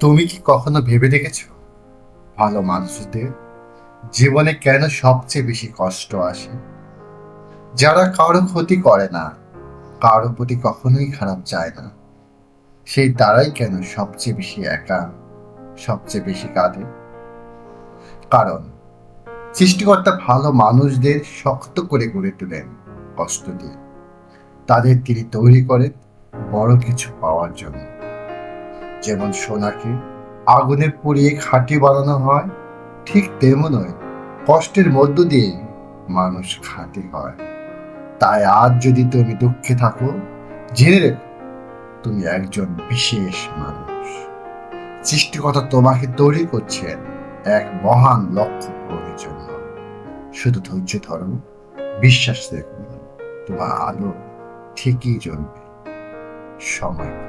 তুমি কি কখনো ভেবে দেখেছ? ভালো মানুষদের জীবনে কেন সবচেয়ে বেশি কষ্ট আসে? যারা কারও ক্ষতি করে না, কারও প্রতি কখনোই খারাপ চায় না। সেই তারাই কেন সবচেয়ে বেশি একা, সবচেয়ে বেশি কাঁদে? কারণ সৃষ্টিকর্তা ভালো মানুষদের শক্ত করে গড়ে তোলেন কষ্ট দিয়ে। তাদের তিনি তৈরি করেন বড় কিছু পাওয়ার জন্য। যেমন সোনাকে আগুনে পুড়িয়ে খাঁটি বানানো হয়, ঠিক তেমনই কষ্টের মধ্য দিয়ে মানুষ খাঁটি হয়। তাই আজ যদি তুমি দুঃখে থাকো, জেনে রেখো, তুমি একজন বিশেষ মানুষ। সৃষ্টিকর্তা তোমাকে তৈরি করছেন এক মহান লক্ষ্য পূরণের জন্য। শুধু ধৈর্য ধরো, বিশ্বাস রেখো, তোমার আলো ঠিকই জ্বলবে। সময়।